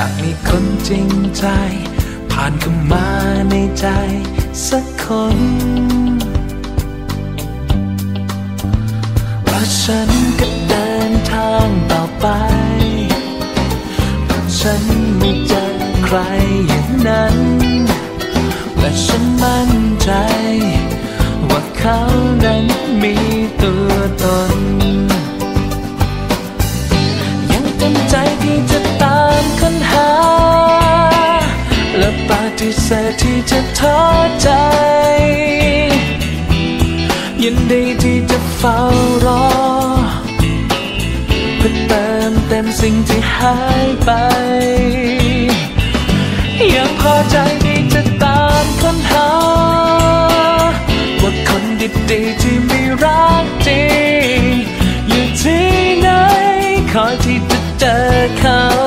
อยากมีคนจริงใจ ผ่านเข้ามาในใจสักคนว่าฉันก็เดินทางต่อไป ฉันไม่เจอใครอย่างนั้น และฉันมั่นใจ ว่าเขานั้นมีตัวตน ยังเต็มใจที่จะ ฏิเสธที่จะท้อใจ ยินดีที่จะเฝ้ารอเพื่อเติมเต็มสิ่งที่หายไป ยังพอใจที่จะตามค้นหา ว่าคนดีๆที่ไม่รักจริงอยู่ที่ไหนคอยที่จะเจอเขา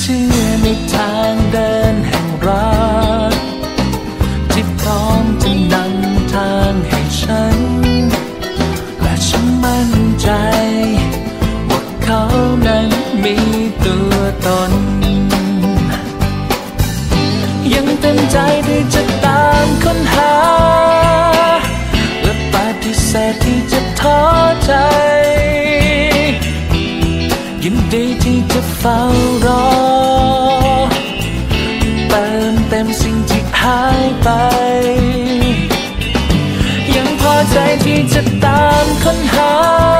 เชื่อในทางเดิน ดีที่จะเฝ้ารอ เติมเต็มสิ่งที่หายไป ยังพอใจที่จะตามค้นหาว่า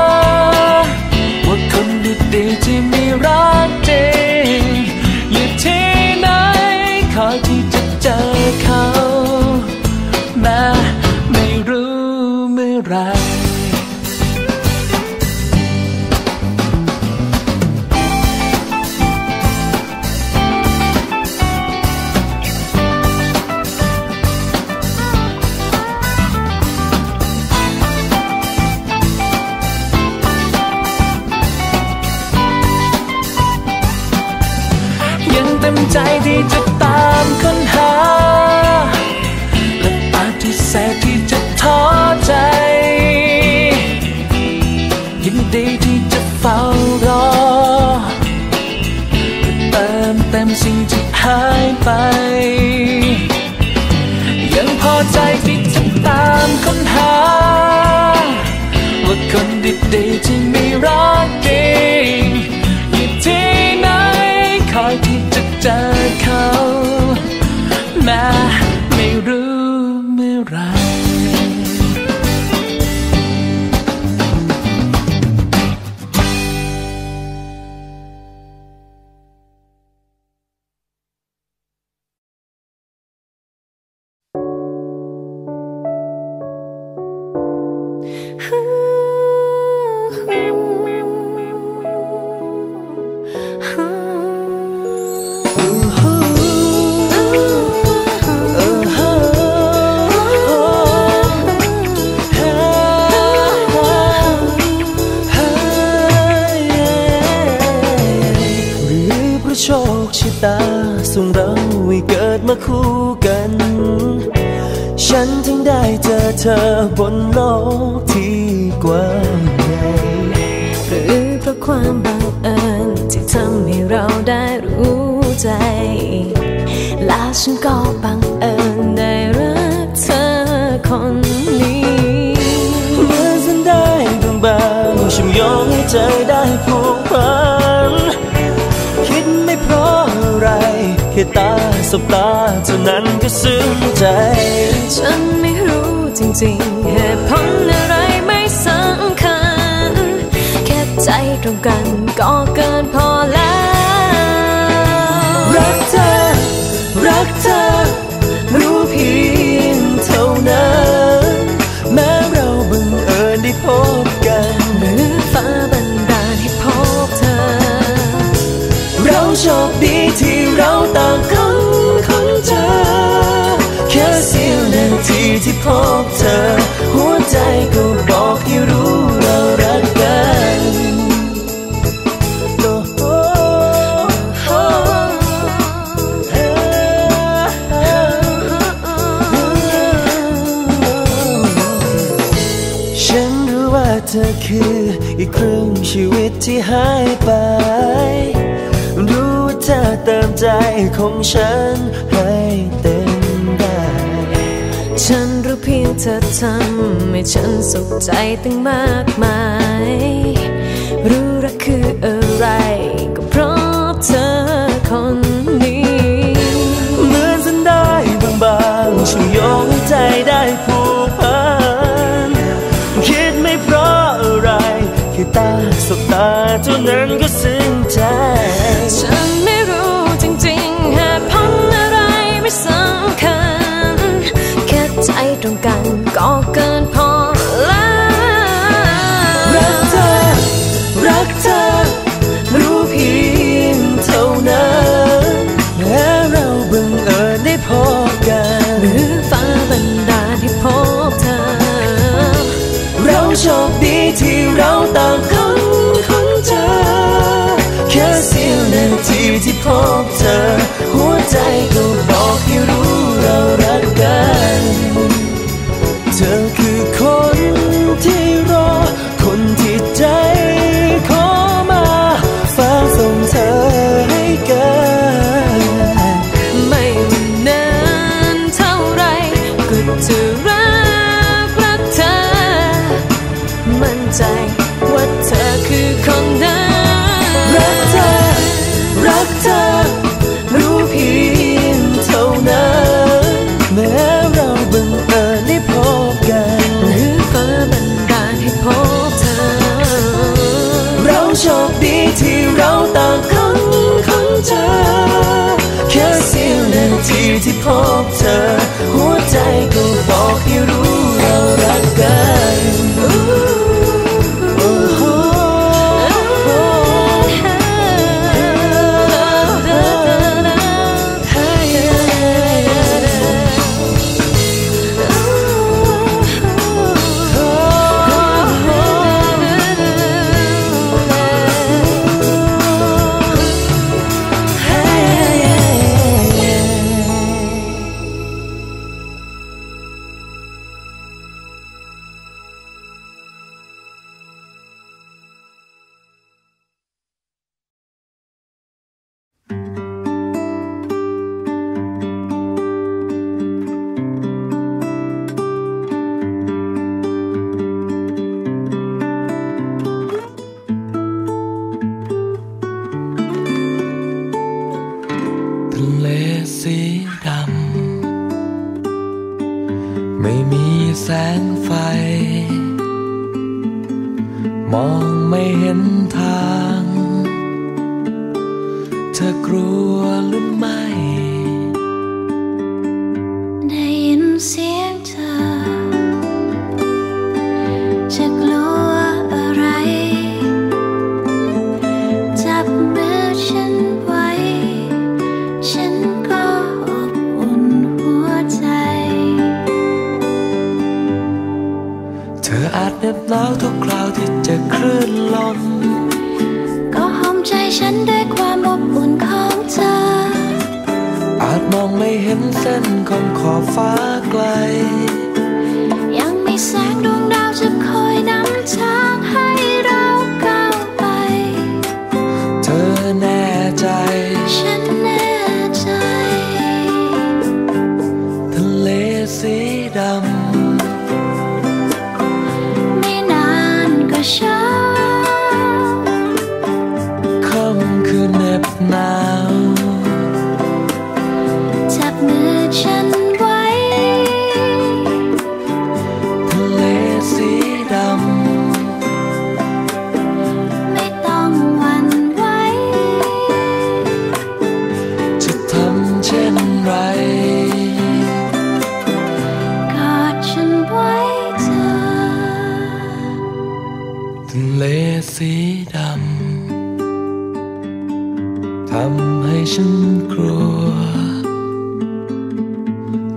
ยิน มาคู่กัน ฉันถึงได้เจอเธอบนโลกที่กว้างใหญ่หรือเพราะความบังเอิญที่ทำให้เราได้รู้ใจ และฉันก็บังเอิญได้รักเธอคน ตาสบตาเท่านั้นก็ซึ้งใจ ฉันไม่รู้จริงๆเหตุผลอะไรไม่สำคัญ แค่ใจตรงกันก็เกินพอแล้ว เธอคืออีกครึ่งชีวิตที่หายไป รู้ว่าเธอเติมใจของฉันให้เต็มได้ ฉันรู้เพียงเธอทำให้ฉันสุขใจตั้งมากมาย เท่นั้นก็ซึ้งใจ ฉันไม่รู้จริงๆ หาผลอะไรไม่สำคัญ แค่ใจตรงกันก็เกินพอ เห็นเส้นของขอบฟ้าไกล ยังมีแสงดวงดาวจะคอยนำทางให้เราก้าวไป เธอแน่ใจ ฉันแน่ใจ ทะเลสีดำ ไม่นานก็เช้าค่ำคืนเน็บหนาวำทำให้ฉันกลัว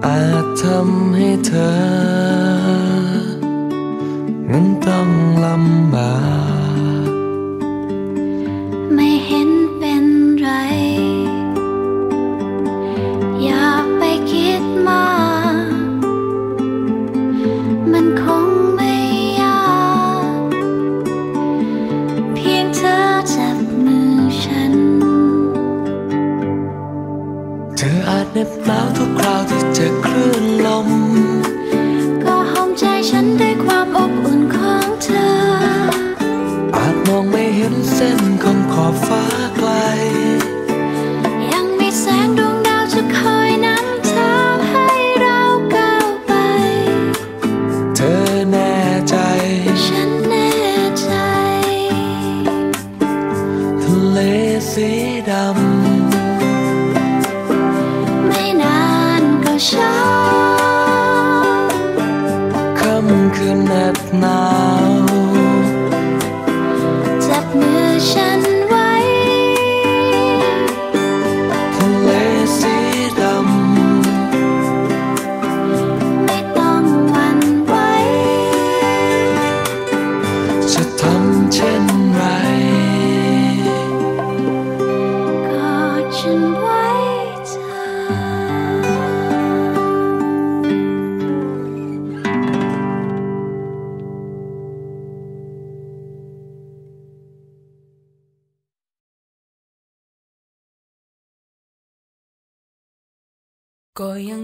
อาจทำให้เธอ นั้นต้องลำบาก ก็ยั